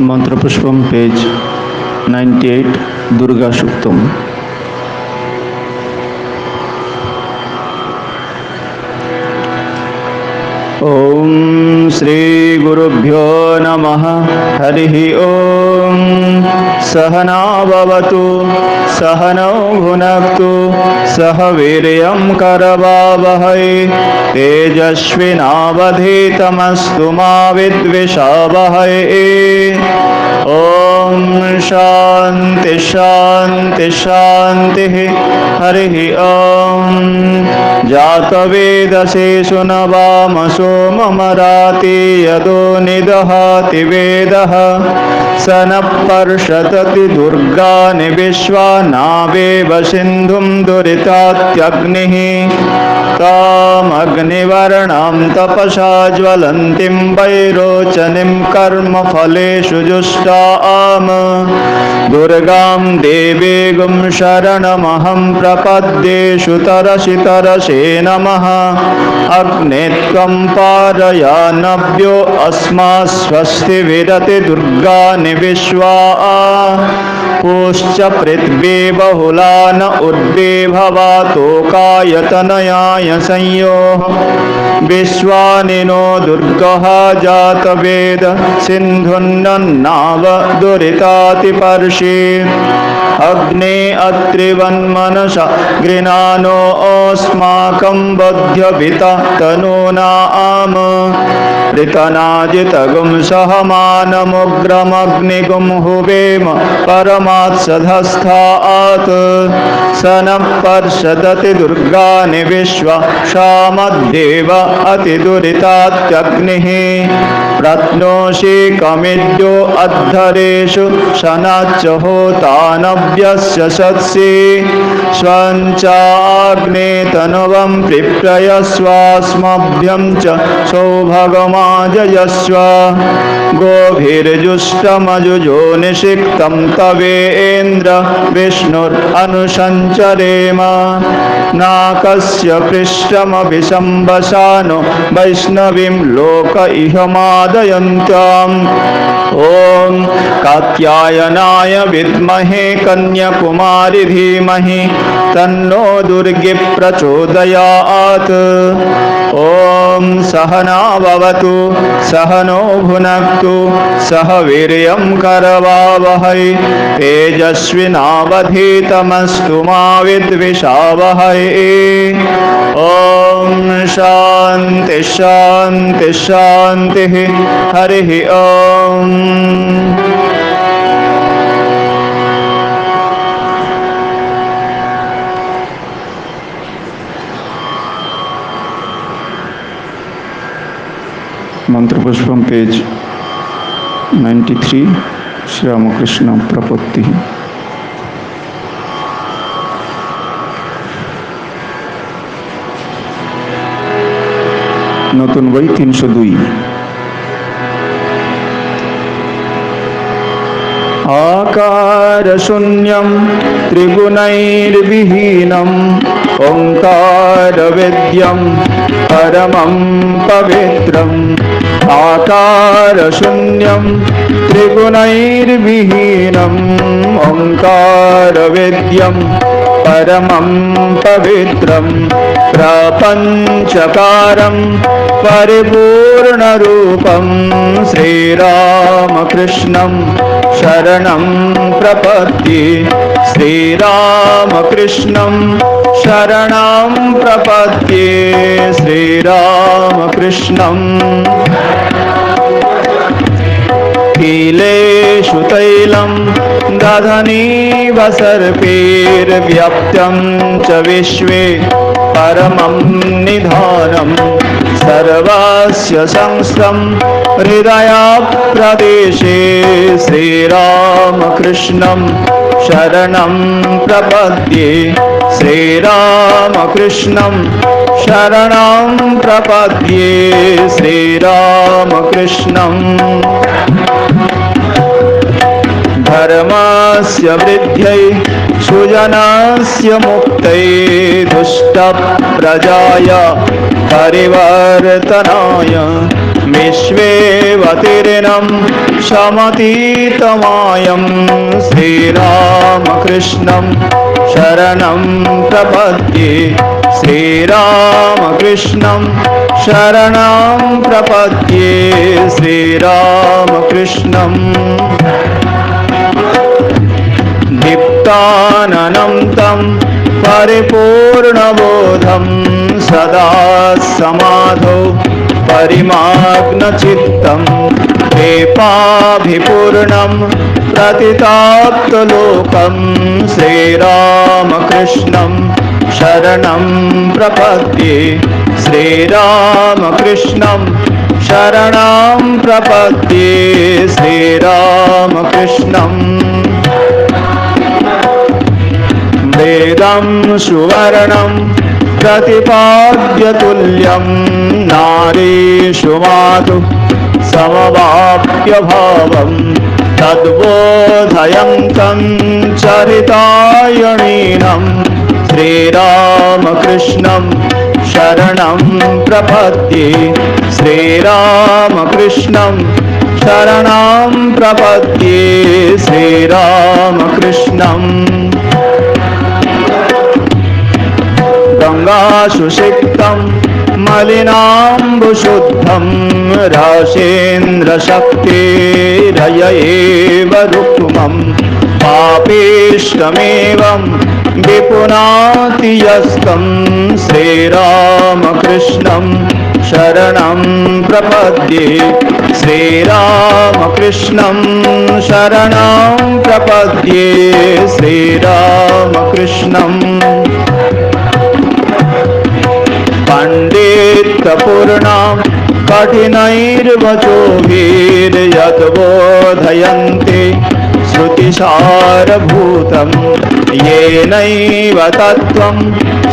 Mantrapushpam page ninety eight Durga Suktam ওম श्रीगुरुभ्यो नमः। हरिः ॐ सहना भवतु सहनौ भुनक्तु, सह वीर्यं करवावहै। तेजस्विनावधीतमस्तु मा विद्विषावहै। ॐ शान्ति शान्ति, शान्तिः। हरिः ॐ जातवेदसे सुनवामसो ममराति यदो निदहाति वेदः स नः पर्षतति दुर्गानि विश्वा नावेव सिन्धुं दुरितात्यग्निः। तामग्निवर्णां तपसा ज्वलन्तीं वैरोचनीं कर्मफलेषु जुष्टाम दुर्गां देवीगुं शरणमहं प्रपद्येषु तरसि तरसे नमः। अग्ने त्वं पारयानभ्यो अस्मात् स्वस्ति दुर्गानि विश्वा पुश्च पृथ्वी बहुला न उद्भिभवातोकायतनयाय संयोः। विश्वानि नो दुर्गः जातवेद सिन्धुन्नन्नाव दुरितातिपर्षि अग्ने अत्रिवन्मनसा गृणानो अस्माकं बध्यभिता तनूना आम ऋतनाजितगुं सहमानमुग्रमग्निगुं हुवेम परमात्सधस्थात्। स नः पर्षदति दुर्गानि विश्वा शामद्देव अतिदुरितात्यग्निः। प्रत्नोषि कमिद्यो अद्धरेषु शनाच्च होतानव्यस्य सत्सि। स्वञ्चाग्ने तनुवं पिप्रयस्वास्मभ्यं च सौभगमाजयस्व गोभिर्जुष्टमजुजो निषिक्तं तवेन्द्र विष्णुरनुसञ्चरेम नाकस्य पृष्ठमपि सम्बसानो वैष्णवीं लोक इहमादयन्त्याम् ॐ कात्यायनाय विद्महे कन्याकुमारि धीमहि तन्नो दुर्गे प्रचोदयात्। ॐ सहना भवतु, सहनो भुनक्तु, सह वीर्यं करवावहै, तेजस्विनावधीतमस्तु मा विद्विषावहै। ॐ शान्ति शान्ति, शान्तिः। हरिः ॐ Mantrapushpam page ninety three Sri Ramakrishna প্রপত্তি। নতুন বই তিনশো দুই। आकारशून्यं त्रिगुणैर्विहीनम् ओङ्कारवेद्यं परमं पवित्रम् आकारशून्यं त्रिगुणैर्विहीनम् ओङ्कारवेद्यं परमं पवित्रं प्रपञ्चकारं परिपूर्णरूपं श्रीरामकृष्णं शरणं प्रपद्ये श्रीरामकृष्णं शरणं प्रपद्ये श्रीरामकृष्णम् कीलेषु तैलं दधनीव सर्पैर्व्याप्तं च विश्वे परमं निधानं सर्वस्य संस्थं हृदयाप्रदेशे श्रीरामकृष्णं शरणं प्रपद्ये। श्रीरामकृष्णं शरणं प्रपद्ये। श्रीरामकृष्णम् धर्मस्य वृद्ध्यै सुजनस्य मुक्तै दुष्टप्रजाय परिवर्तनाय। विश्वेवतीर्णं शमतीतमायं श्रीरामकृष्णं शरणं प्रपद्ये। श्रीरामकृष्णं शरणं प्रपद्ये। श्रीरामकृष्णम् दीप्ताननं तं परिपूर्णबोधं सदा समाधौ। परिमाग्नचित्तं कृपाभिपूर्णं प्रतिताप्तलोकं श्रीरामकृष्णं शरणं प्रपद्ये श्रीरामकृष्णं शरणं प्रपद्ये श्रीरामकृष्णम् वेदं सुवर्णं प्रतिपाद्यतुल्यं नारीषु मातु समवाप्यभावं तद्बोधयन्तं चरितायणीनं श्रीरामकृष्णं शरणं प्रपद्ये श्रीरामकृष्णं शरणं प्रपद्ये श्रीरामकृष्णम् गङ्गासुषिक्तं मलिनाम्बुशुद्धं राशेन्द्रशक्तिरय एव रुक्मं पापेष्टमेवं विपुनातियस्तं श्रीरामकृष्णं शरणं प्रपद्ये श्रीरामकृष्णं शरणं प्रपद्ये श्रीरामकृष्णम् पण्डितपूर्णां कठिनैर्वचोभिर्यद्बोधयन्ति श्रुतिसारभूतं येनैव तत्त्वं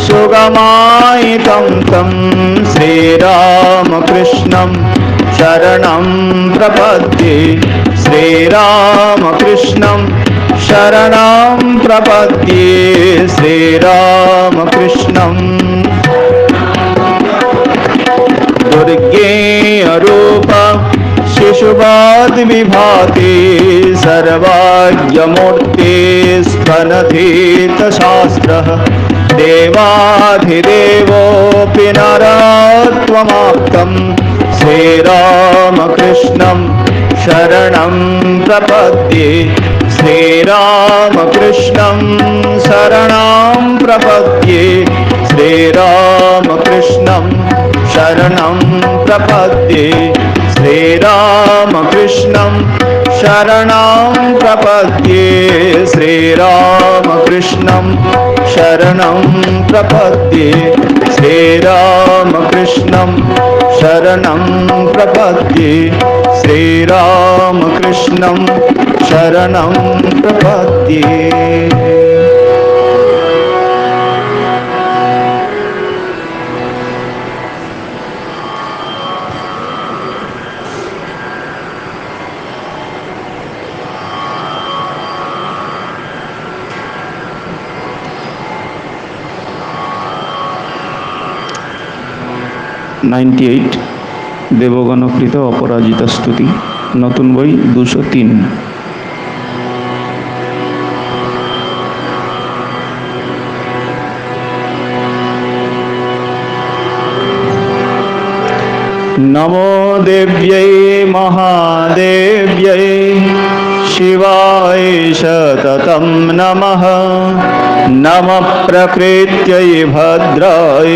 सुगमायितं तं श्रीरामकृष्णं शरणं प्रपद्ये श्रीरामकृष्णं शरणं प्रपद्ये श्रीरामकृष्णम्। दुर्गेयरूप शिशुपाद्विभाति सर्वाज्ञमूर्ति स्पनधीतशास्त्रः देवाधिदेवोऽपि नरत्वमाप्तं श्रीरामकृष्णं शरणं प्रपद्ये। श्रीरामकृष्णं शरणं प्रपद्ये। श्रीरामकृष्णं शरणं प्रपद्ये श्रीरामकृष्णं शरणं प्रपद्ये श्रीरामकृष्णं शरणं प्रपद्ये श्रीरामकृष्णं शरणं प्रपद्ये श्रीरामकृष्णं शरणं प्रपद्ये নাইনটি এইট দেবগণকৃত অপরাজিতা স্তুতি নতুন বই দুশো তিন। নমো দেব্যৈ মহাদেব্যৈ शिवाय सततं नमः। नमः प्रकृत्यै भद्राय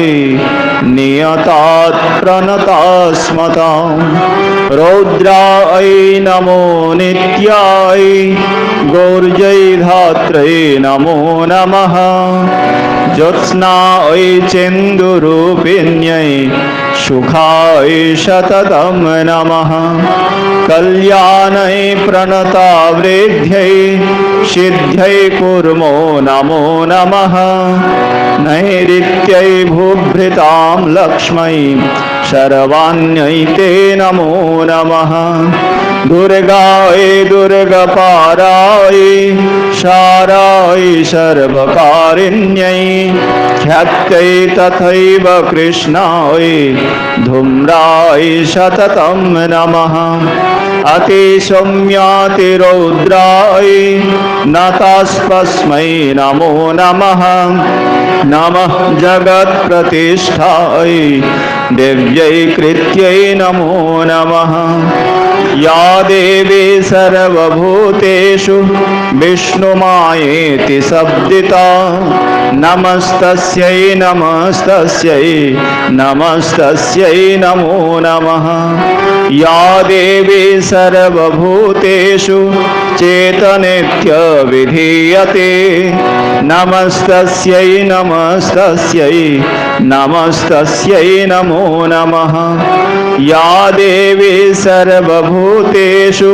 नियतात् प्रणतास्मतां रौद्राय नमो नित्याय गौर्जै धात्रै नमो नमः। ज्योत्स्नाय चेन्दुरूपिण्यै सुखाय सततं नमः कल्याणै प्रणतावृद्ध्यै सिद्ध्यै कुर्मो नमो नमः। नैऋत्यै भूभृतां लक्ष्मै सर्वाण्यैते नमो नमः। दुर्गाय दुर्गपाराय शाराय सर्वकारिण्यै ख्यात्यै तथैव कृष्णाय धूम्राय सततं नमः। अतिसौम्यातिरौद्राय नतास्पस्मै नमो नमः। नमः जगत्प्रतिष्ठाय दिव्यै कृत्यै नमो नमः। या देवी सर्वभूतेषु विष्णुमायेति शब्दिता नमस्तस्यै नमस्तस्यै नमस्तस्यै नमो नमः। या देवी सर्वभूतेषु चेतनेत्यविधीयते नमस्तस्यै नमस्तस्यै नमस्तस्यै नमो नमः। या देवी सर्वभूतेषु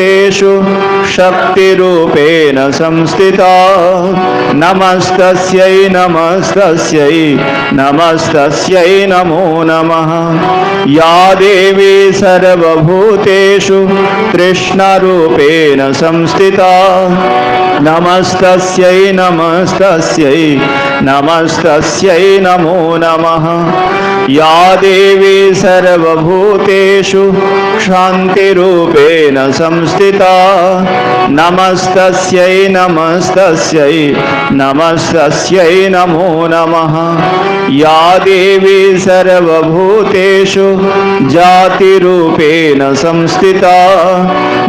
सर्वभूतेषु शक्तिरूपेण संस्थिता। नमस्तस्यै नमस्तस्यै नमस्तस्यै नमो नमः। या देवी सर्वभूतेषु कृष्णरूपेण संस्थिता। नमस्तस्यै नमस्तस्यै नमस्तस्यै नमो नमः। या देवी सर्वभूतेषु शान्तिरूपेण संस्थिता। नमस्तस्यै नमस्तस्यै नमस्तस्यै नमो नमः। या देवी सर्वभूतेषु जातिरूपेण संस्थिता।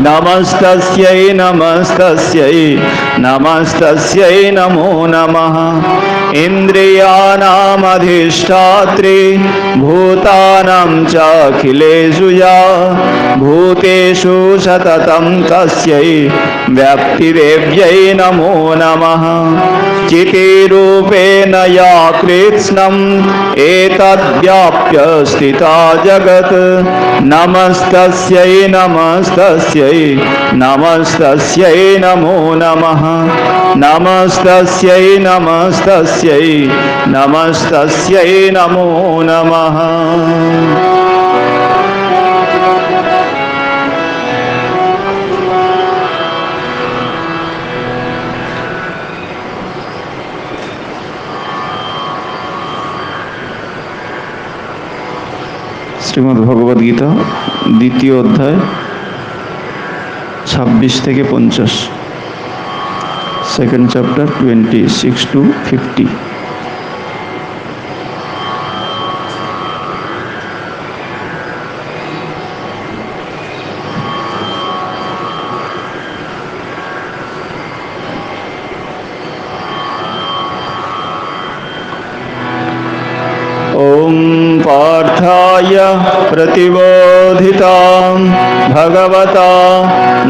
नमस्तस्यै नमस्तस्यै नमस्तस्यै नमो नमः इन्द्रियाणामधिष्ठात्रे, भूतानां या भूतेषु सततं तस्यै व्यक्तिदेव्यै नमो नमः। चितिरूपेण या कृत्स्नम् एतद्व्याप्य स्थिता जगत्। नमस्तस्यै नमस्तस्यै नमस्तस्यै नमो नमः। नमस्तस्यै नमस्तस्यै नमस्तस्यै नमो नमः শ্রীমদ্ ভগবদ গীতা দ্বিতীয় অধ্যায় ছাব্বিশ থেকে পঞ্চাশ second chapter 26 to 50 पार्थाय प्रतिबोधितां भगवता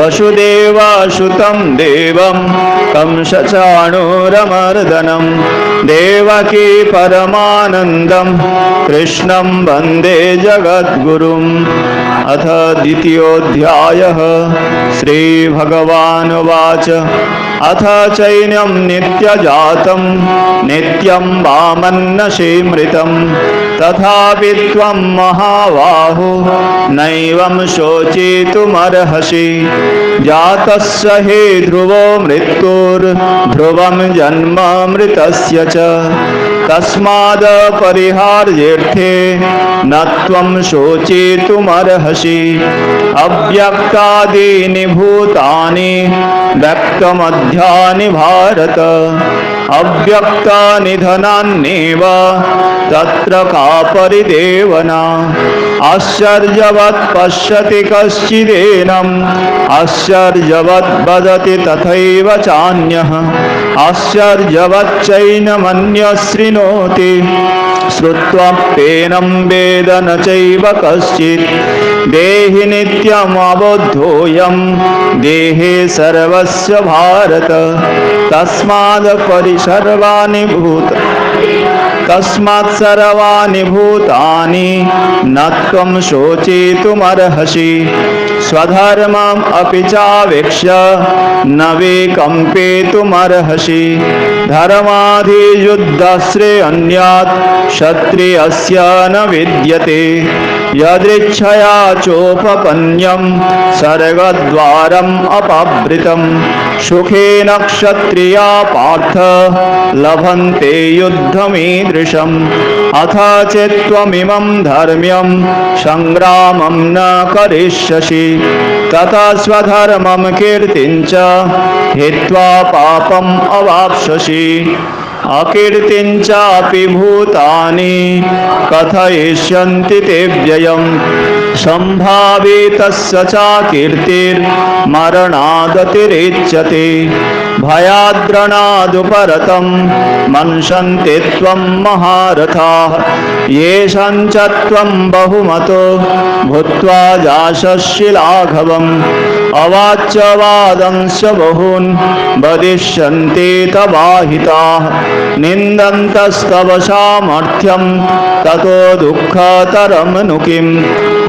वसुदेवासुतं देवं कंसचाणूरमर्दनं देवकी परमानन्दं कृष्णं वंदे जगद्गुरुम्। अथ द्वितीयोऽध्यायः। श्रीभगवानुवाच। अथ चैन्यं नित्यजातं, नित्यं वामन्नशीमृतं तथापि त्वं महाबाहो, नैवं शोचितुमर्हसि। जातस्य हि ध्रुवो मृत्युर्ध्रुवं जन्मामृतस्य च। तस्माद् परिहार्येऽर्थे न त्वं शोचितुमर्हसि। अव्यक्तादीनि भूतानि व्यक्तमध्यानि भारत। अव्यक्तानिधनान्येव तत्र का परिदेवना आश्चर्यवत् पश्यति कश्चिदेनम् आश्चर्यवत् वदति तथैव चान्यः। आश्चर्यवच्चैनमन्यः शृणोति श्रुत्वाप्येनं वेद न चैव कश्चित्। देहि नित्यमबोद्धोऽयं देहे सर्वस्य भारत। परिसर्वाणि भूत तस्मात् सर्वाणि भूतानि न त्वं शोचितुमर्हसि। स्वधर्मम् अपि चावेक्ष्य, न विकम्पेतुमर्हसि धर्माधियुद्धश्रेयन्यात् न विद्यते। यदृच्छया चोपपन्यं सर्गद्वारम् अपवृतं सुखेन क्षत्रिया पार्थ लभन्ते युद्धमीदृशम् अथ चेत्त्वमिमं धर्म्यं सङ्ग्रामं न करिष्यसि तथा स्वधर्मं कीर्तिं च हित्वा पापम् अवाप्स्यसि अकीर्तिं चापि भूतानि कथयिष्यन्ति ते व्ययम्। सम्भावितस्य च कीर्तिर्मरणादतिरिच्यते भयाद्रणादुपरतं मन्षन्ति त्वं महारथाः। येषां च त्वं बहुमतो। भूत्वा जाशस्यि लाघवम् अवाच्यवादंश बहून् वदिष्यन्ति तवाहिताः। निन्दन्तस्तव सामर्थ्यं, ततो दुःखतरं नु किं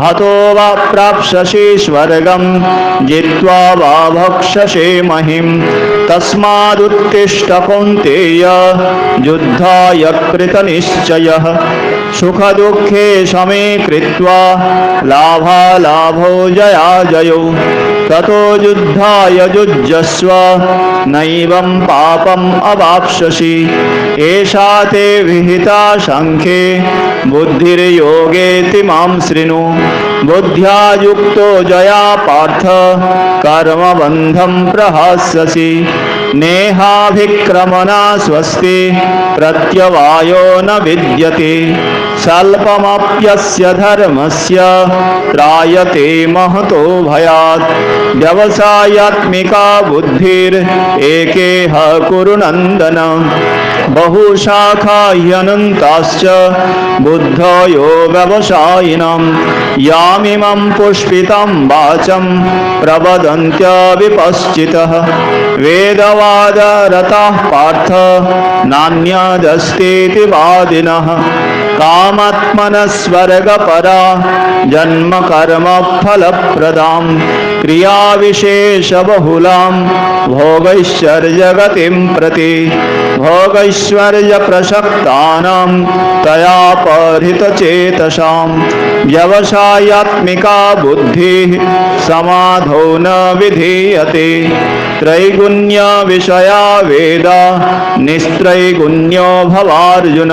हतो वा प्राप्स्यसि स्वर्गं जित्वा वा भक्षसे महिं। तस्मादुत्तिष्ठ कौन्तेय युद्धाय कृतनिश्चयः। सुखदुःखे समे कृत्वा लाभालाभो जयाजयो। ततो युद्धाय युज्यस्व, नैवं पापम् अवाप्स्यसि। एषा ते विहिता सङ्ख्ये बुद्धिर्योगेति माँ शृणु। बुद्ध्या युक्तो जया पार्थ, कर्मबन्धं प्रहास्यसि। नेहाभिक्रमणा स्वस्ति, प्रत्यवायो न विद्यते। स्वल्पमप्यस्य धर्मस्य त्रायते महतो भयात्। व्यवसायात्मिका बुद्धिरेकेह कुरु नन्दन। बहुशाखा ह्यनन्ताश्च बुद्धयो व्यवसायिनं यामिमं पुष्पितं वाचं प्रवदन्त्यविपश्चितः। वेदवादरताः पार्थ नान्यदस्तीति वादिनः। कामात्मनस्वर्गपरा जन्मकर्मफलप्रदां क्रियाविशेषबहुलां भोगैश्वर्यगतिं प्रति भोगैश्वर्यप्रसक्तानां तया परितचेतसां व्यवसायात्मिका बुद्धिः समाधौ न विधीयते। त्रैगुण्य विषया वेद, निस्त्रैगुण्यो भवार्जुन।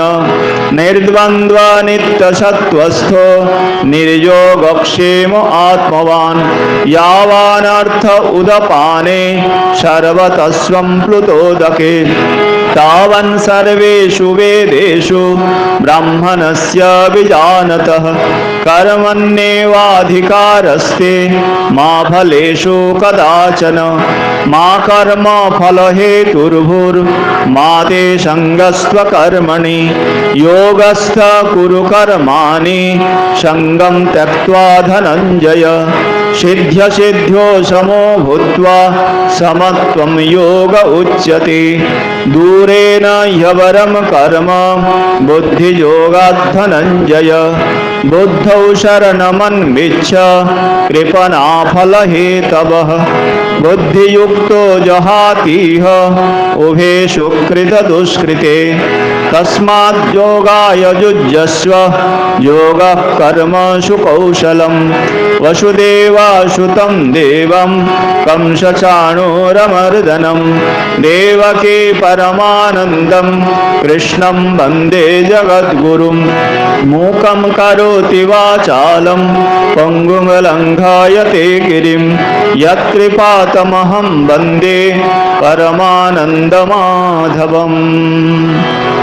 निर्द्वन्द्वनित्यसत्त्वस्थो निर्योगक्षेम आत्मवान्। यावानर्थ उदपाने, सर्वतस्वं प्लुतोदके। तावन् सर्वेषु वेदेषु ब्राह्मणस्य विजानतः कर्मण्येवाधिकारस्ते मा फलेषु कदाचन, मा कर्म फलहेतुर्भुर्मा ते सङ्गस्त्वकर्मणि योगस्थ कुरु कर्माणि सङ्गं त्यक्त्वा धनञ्जय। सिद्ध्यसिद्ध्यो समो भूत्वा समत्वं योग उच्यते। दूरेण ह्यवरं कर्म बुद्धियोगात् धनञ्जय बुद्धौ शरणमन्विच्छ, कृपणाफलहेतवः। बुद्धियुक्तो जहातीह, उभे सुकृतदुष्कृते। तस्माद्योगाय युज्यस्व। योगः कर्मसु कौशलं वसुदेवासुतं देवं। कंसचाणूरमर्दनं देवके परमानन्दं कृष्णं वंदे जगद्गुरुं मूकं करोति वाचालं पङ्गुं लङ्घायते गिरिं यत्कृपातमहं वंदे। परमानन्दमाधवम्।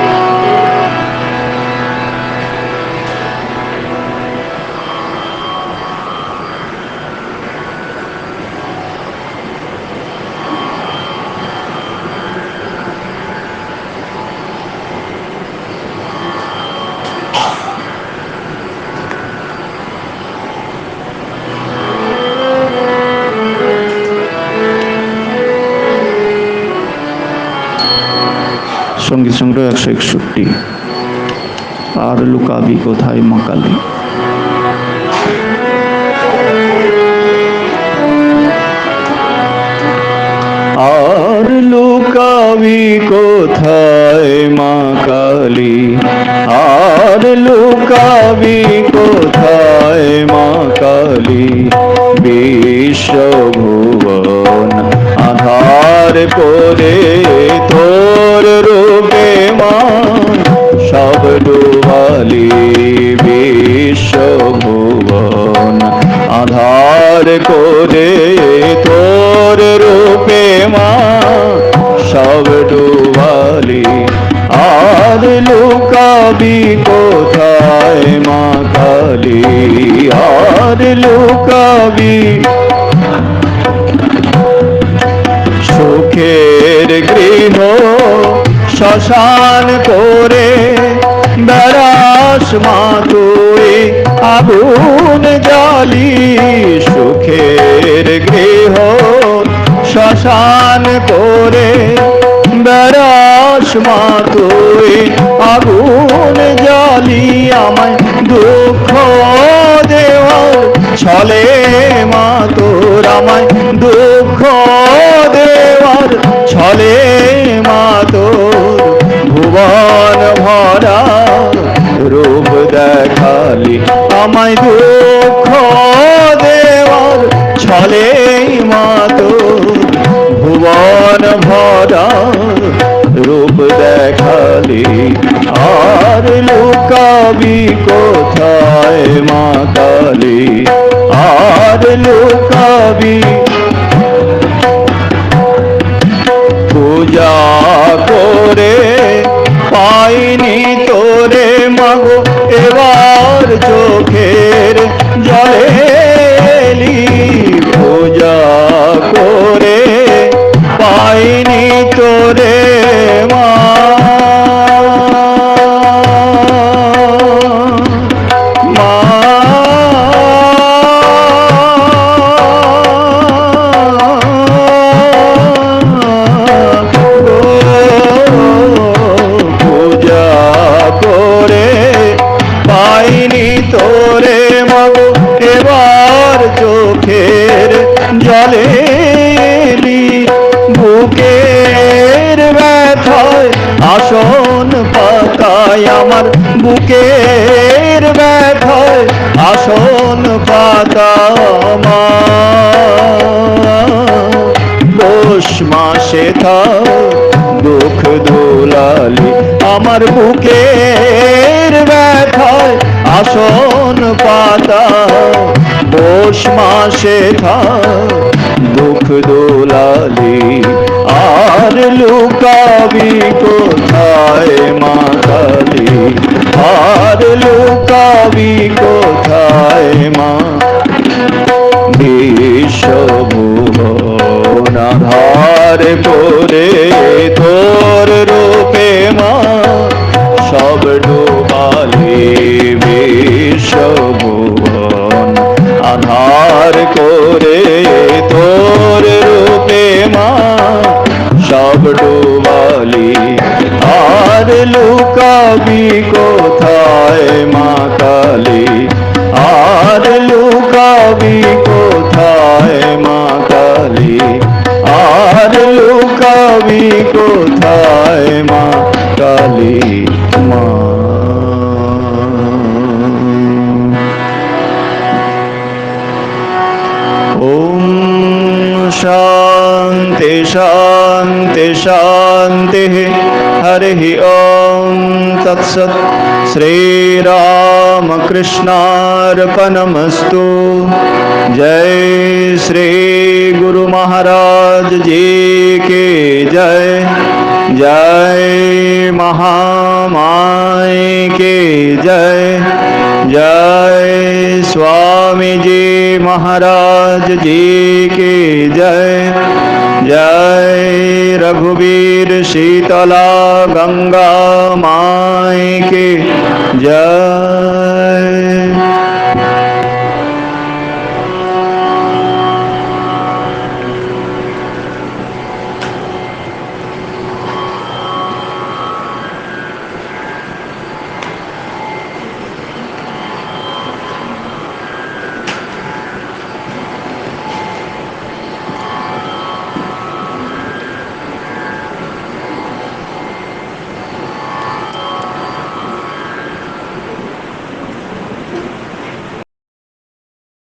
সংগীত সংগ্রহ একশো একষট্টি। আর লুকাবি কোথায়? মাকালি আর লুকাবি কোথায়? মা কালী। আর লুকাবি কোথায়? মা কালী। বিশ্বভুবন আধার করে তোর রূপে মা সব ডুবালি বিশ্বভুবন আধার করে তোর রূপে মা, সব ডুবালি। আর লুকাবি কোথায় মা কালী? আর লুকাবি গৃহ শ্মশান করে বেড়াস মা তুই আগুন জালি সুখের গৃহ। শ্মশান করে বেড়াস মা তুই আগুন জ্বালি আমায় দুঃখ দেওয়ার ছলে মা তোর আমায় দুঃখ দেওয়ার। ছলে মা তোর ভুবন ভরা রূপ দেখালি আমায় দুঃখ দেওয়ার। ছলে মা তোর ভুবন ভরা রূপ দেখালি। আর লুকাবি কোথায় মা కారెలు కావి জলে বুকের ব্যথায়, আসন পাতায় আমার বুকের ব্যথায়, আসন পাতা পৌষ মাসে থা দুঃখ দোলালি, আমার বুকের ব্যথায়, আসন পাতা পৌষ মাসে থা দুঃখ দোলালি, আর লুকাবি কোথায় মা কালী আর লুকাবি কোথায় মা? আধার করে তোর রূপে মা, সব ডুবালি हरिः ॐ तत्सत् श्रीरामकृष्णार्पणमस्तु। जय श्री गुरु महाराज जी के जय। जय महामाय के जय। जय स्वामी जी महाराज जी के जय। जय रघुवीर शीतला गंगा माई के जय।